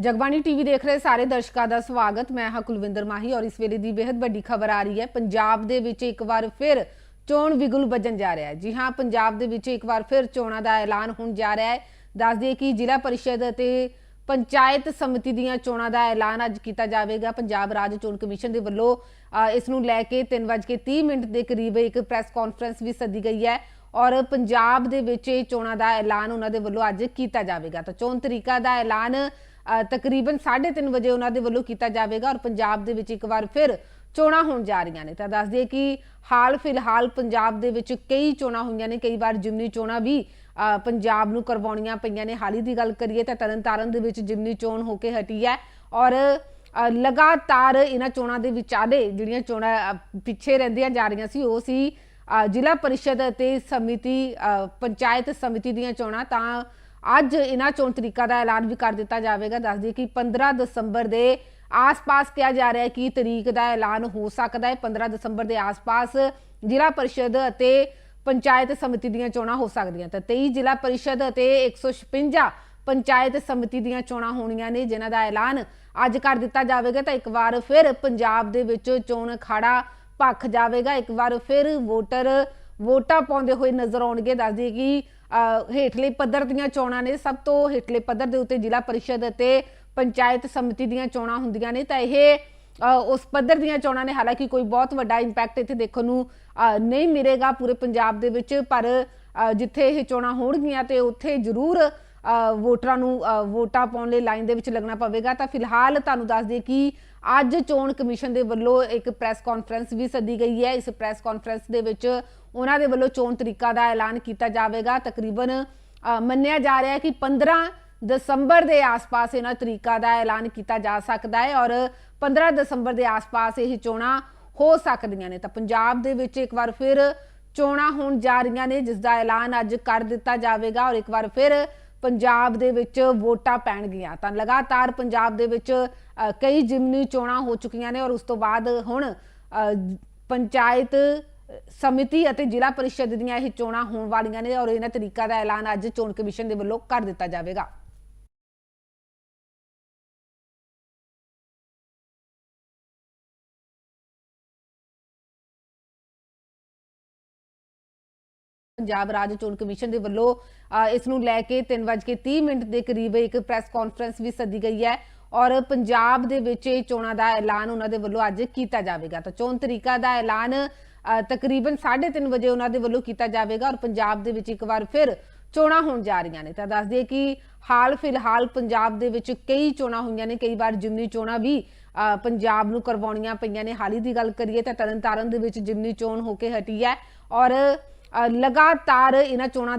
Jagbani TV ਦੇਖ ਰਹੇ ਸਾਰੇ ਦਰਸ਼ਕਾਂ ਦਾ ਸਵਾਗਤ। ਮੈਂ ਹਾਂ ਕੁਲਵਿੰਦਰ ਮਾਹੀ ਔਰ ਇਸ ਵੇਲੇ ਦੀ ਬੇहद ਵੱਡੀ ਖਬਰ ਆ ਰਹੀ ਹੈ। ਪੰਜਾਬ ਦੇ ਵਿੱਚ ਇੱਕ ਵਾਰ ਫਿਰ ਚੋਣ ਵਿਗੁਲ ਵੱਜਣ ਜਾ ਰਿਹਾ ਹੈ। ਜੀ ਹਾਂ, ਪੰਜਾਬ ਦੇ ਵਿੱਚ ਇੱਕ ਵਾਰ ਫਿਰ ਚੋਣਾਂ ਦਾ ਐਲਾਨ ਹੋਣ ਜਾ ਰਿਹਾ ਹੈ। ਦੱਸ ਦਈਏ ਕਿ ਜ਼ਿਲ੍ਹਾ ਪਰਿਸ਼ਦ ਅਤੇ ਪੰਚਾਇਤ ਸਮਿਤੀ ਦੀਆਂ ਚੋਣਾਂ ਦਾ ਐਲਾਨ ਅੱਜ ਕੀਤਾ ਜਾਵੇਗਾ। ਪੰਜਾਬ ਰਾਜ ਚੋਣ ਕਮਿਸ਼ਨ ਦੇ ਵੱਲੋਂ ਇਸ ਨੂੰ ਲੈ ਕੇ 3:30 ਮਿੰਟ ਦੇ ਕਰੀਬ ਇੱਕ ਪ੍ਰੈਸ ਕਾਨਫਰੰਸ ਵੀ ਸੱਦੀ ਗਈ ਹੈ ਔਰ ਪੰਜਾਬ ਦੇ ਵਿੱਚ ਇਹ ਚੋਣਾਂ ਦਾ ਐਲਾਨ ਉਹਨਾਂ ਦੇ ਵੱਲੋਂ ਅੱਜ ਕੀਤਾ ਜਾਵੇਗਾ। ਤਾਂ ਚੋਣ ਤਰੀਕਾ ਦਾ ਐਲਾਨ ਅ, ਤਕਰੀਬਨ 3:30 ਵਜੇ ਉਹਨਾਂ ਦੇ ਵੱਲੋਂ ਕੀਤਾ ਜਾਵੇਗਾ ਔਰ ਪੰਜਾਬ ਦੇ ਵਿੱਚ ਇੱਕ ਵਾਰ ਫਿਰ ਚੋਣਾਂ ਹੋਣ ਜਾ ਰਹੀਆਂ ਨੇ। ਤਾਂ ਦੱਸ ਦਈਏ ਕਿ ਹਾਲ ਫਿਲਹਾਲ ਪੰਜਾਬ ਦੇ ਵਿੱਚ ਕਈ ਚੋਣਾਂ ਹੋਈਆਂ ਨੇ, ਕਈ ਵਾਰ ਜਿਮਨੀ ਚੋਣਾਂ ਵੀ ਪੰਜਾਬ ਨੂੰ ਕਰਵਾਉਣੀਆਂ ਪਈਆਂ ਨੇ। ਹਾਲ ਹੀ ਦੀ ਗੱਲ ਕਰੀਏ ਤਾਂ ਤਰਨਤਾਰਨ ਦੇ ਵਿੱਚ ਜਿਮਨੀ ਚੋਣ ਹੋ ਕੇ ਹਟੀ ਹੈ ਔਰ ਲਗਾਤਾਰ ਇਹਨਾਂ ਚੋਣਾਂ ਦੇ ਵਿਚਾਲੇ ਜਿਹੜੀਆਂ ਚੋਣਾਂ ਪਿੱਛੇ ਰਹਿੰਦੀਆਂ ਜਾ ਰਹੀਆਂ ਸੀ, ਉਹ ਸੀ ਜ਼ਿਲ੍ਹਾ ਪਰਿਸ਼ਦ ਅਤੇ ਸਮਿਤੀ ਪੰਚਾਇਤ ਸਮਿਤੀ ਦੀਆਂ ਚੋਣਾਂ। ਤਾਂ ਅੱਜ ਇਹਨਾਂ ਚੋਣ ਤਰੀਕਾ ਦਾ ਐਲਾਨ ਵੀ ਕਰ ਦਿੱਤਾ ਜਾਵੇਗਾ। ਦੱਸ ਦਈਏ ਕਿ 15 ਦਸੰਬਰ ਦੇ ਆਸ-ਪਾਸ ਕਿਹਾ ਜਾ ਰਿਹਾ ਹੈ ਕਿ ਤਰੀਕ ਦਾ ਐਲਾਨ ਹੋ ਸਕਦਾ ਹੈ। 15 ਦਸੰਬਰ ਦੇ ਆਸ-ਪਾਸ ਜ਼ਿਲ੍ਹਾ ਪਰਿਸ਼ਦ ਅਤੇ ਪੰਚਾਇਤ ਸਮਿਤੀ ਦੀਆਂ ਚੋਣਾਂ ਹੋ ਸਕਦੀਆਂ ਤਾਂ 23 ਜ਼ਿਲ੍ਹਾ ਪਰਿਸ਼ਦ ਅਤੇ 156 ਪੰਚਾਇਤ ਸਮਿਤੀ ਦੀਆਂ ਚੋਣਾਂ ਹੋਣੀਆਂ ਨੇ, ਜਿਨ੍ਹਾਂ ਦਾ ਐਲਾਨ ਅੱਜ ਕਰ ਦਿੱਤਾ ਜਾਵੇਗਾ। ਤਾਂ ਇੱਕ ਵਾਰ ਫਿਰ ਪੰਜਾਬ ਦੇ ਵਿੱਚ ਚੋਣ ਅਖਾੜਾ ਭੱਖ ਜਾਵੇਗਾ। ਇੱਕ ਵਾਰ ਫਿਰ ਵੋਟਰ ਵੋਟਾਂ ਪਾਉਂਦੇ ਹੋਏ ਨਜ਼ਰ ਆਉਣਗੇ। ਦੱਸਦੀ ਕਿ ਹੇਠਲੇ ਪੱਧਰ ਦੀਆਂ ਚੋਣਾਂ ਨੇ। ਸਭ ਤੋਂ ਹੇਠਲੇ ਪੱਧਰ ਦੇ ਉੱਤੇ ਜ਼ਿਲ੍ਹਾ ਪਰਿਸ਼ਦ ਅਤੇ ਪੰਚਾਇਤ ਸਮਿਤੀ ਦੀਆਂ ਚੋਣਾਂ ਹੁੰਦੀਆਂ ਨੇ, ਤਾਂ ਇਹ ਉਸ ਪੱਧਰ ਦੀਆਂ ਚੋਣਾਂ ਨੇ। ਹਾਲਾਂਕਿ ਕੋਈ ਬਹੁਤ ਵੱਡਾ ਇੰਪੈਕਟ ਇੱਥੇ ਦੇਖਣ ਨੂੰ ਨਹੀਂ ਮਿਲੇਗਾ ਪੂਰੇ ਪੰਜਾਬ ਦੇ ਵਿੱਚ, ਪਰ ਜਿੱਥੇ ਇਹ ਚੋਣਾਂ ਹੋਣਗੀਆਂ ਤੇ ਉੱਥੇ ਜ਼ਰੂਰ ਵੋਟਰਾਂ ਨੂੰ ਵੋਟਾਂ ਪਾਉਣ ਲਈ ਲਾਈਨ ਦੇ ਵਿੱਚ ਲੱਗਣਾ ਪਵੇਗਾ। ਤਾਂ ਫਿਲਹਾਲ ਤੁਹਾਨੂੰ ਦੱਸ ਦਈਏ ਕਿ ਅੱਜ ਚੋਣ ਕਮਿਸ਼ਨ ਦੇ ਵੱਲੋਂ ਇੱਕ ਪ੍ਰੈਸ ਕਾਨਫਰੰਸ ਵੀ ਸੱਦੀ ਗਈ ਹੈ। ਇਸ ਪ੍ਰੈਸ ਕਾਨਫਰੰਸ ਦੇ ਵਿੱਚ ਉਹਨਾਂ ਦੇ ਵੱਲੋਂ ਚੋਣ ਤਰੀਕਾ ਦਾ ਐਲਾਨ ਕੀਤਾ ਜਾਵੇਗਾ। ਤਕਰੀਬਨ ਮੰਨਿਆ ਜਾ ਰਿਹਾ ਹੈ ਕਿ 15 ਦਸੰਬਰ ਦੇ ਆਸ-ਪਾਸ ਇਹਨਾਂ ਤਰੀਕਾ ਦਾ ਐਲਾਨ ਕੀਤਾ ਜਾ ਸਕਦਾ ਹੈ ਔਰ 15 ਦਸੰਬਰ ਦੇ ਆਸ-ਪਾਸ ਇਹ ਚੋਣਾਂ ਹੋ ਸਕਦੀਆਂ ਨੇ। ਤਾਂ ਪੰਜਾਬ ਦੇ ਵਿੱਚ ਇੱਕ ਵਾਰ ਫਿਰ ਚੋਣਾਂ ਹੋਣ ਜਾ ਰਹੀਆਂ ਨੇ, ਜਿਸ ਦਾ ਐਲਾਨ ਅੱਜ ਕਰ ਦਿੱਤਾ ਜਾਵੇਗਾ ਔਰ ਇੱਕ ਵਾਰ ਫਿਰ ਪੰਜਾਬ ਦੇ ਵਿੱਚ ਵੋਟਾਂ ਪੈਣਗੀਆਂ। ਤਾਂ ਲਗਾਤਾਰ ਪੰਜਾਬ ਦੇ ਵਿੱਚ ਕਈ ਜਿਮਨੀ ਚੋਣਾਂ ਹੋ ਚੁੱਕੀਆਂ ਨੇ ਔਰ ਉਸ ਤੋਂ ਬਾਅਦ ਹੁਣ ਪੰਚਾਇਤ ਸਮਿਤੀ ਅਤੇ ਜ਼ਿਲ੍ਹਾ ਪਰਿਸ਼ਦ ਦੀਆਂ ਇਹ ਚੋਣਾਂ ਹੋਣ ਵਾਲੀਆਂ ਨੇ ਔਰ ਇਹਨਾਂ ਤਰੀਕਾ ਦਾ ਐਲਾਨ ਅੱਜ ਚੋਣ ਕਮਿਸ਼ਨ ਦੇ ਵੱਲੋਂ ਕਰ ਦਿੱਤਾ ਜਾਵੇਗਾ। ਪੰਜਾਬ ਰਾਜ ਚੋਣ ਕਮਿਸ਼ਨ ਦੇ ਵੱਲੋਂ ਇਸ ਨੂੰ ਲੈ ਕੇ 3:30 ਮਿੰਟ ਦੇ ਕਰੀਬ ਇੱਕ ਪ੍ਰੈਸ ਕਾਨਫਰੰਸ ਵੀ ਸੱਦੀ ਗਈ ਹੈ ਔਰ ਪੰਜਾਬ ਦੇ ਵਿੱਚ ਇਹ ਚੋਣਾਂ ਦਾ ਐਲਾਨ ਉਹਨਾਂ ਦੇ ਵੱਲੋਂ ਅੱਜ ਕੀਤਾ ਜਾਵੇਗਾ। ਤਾਂ ਚੋਣ ਤਰੀਕਾ ਦਾ ਐਲਾਨ ਤਕਰੀਬਨ 3:30 ਵਜੇ ਉਹਨਾਂ ਦੇ ਵੱਲੋਂ ਕੀਤਾ ਜਾਵੇਗਾ ਔਰ ਪੰਜਾਬ ਦੇ ਵਿੱਚ ਇੱਕ ਵਾਰ ਫਿਰ ਚੋਣਾਂ ਹੋਣ ਜਾ ਰਹੀਆਂ ਨੇ। ਤਾਂ ਦੱਸ ਦਈਏ ਕਿ ਹਾਲ ਫਿਲਹਾਲ ਪੰਜਾਬ ਦੇ ਵਿੱਚ ਕਈ ਚੋਣਾਂ ਹੋਈਆਂ ਨੇ ਕਈ ਵਾਰ ਜਿਮਨੀ ਚੋਣਾਂ ਵੀ ਅ, ਪੰਜਾਬ ਨੂੰ ਕਰਵਾਉਣੀਆਂ ਪਈਆਂ ਨੇ। ਹਾਲ ਹੀ ਦੀ ਗੱਲ ਕਰੀਏ ਤਾਂ ਤਰਨਤਾਰਨ ਦੇ ਵਿੱਚ ਜਿਮਨੀ ਚੋਣ ਹੋ ਕੇ ਹਟੀ ਹੈ ਔਰ ਲਗਾਤਾਰ ਇਹਨਾਂ ਚੋਣਾਂ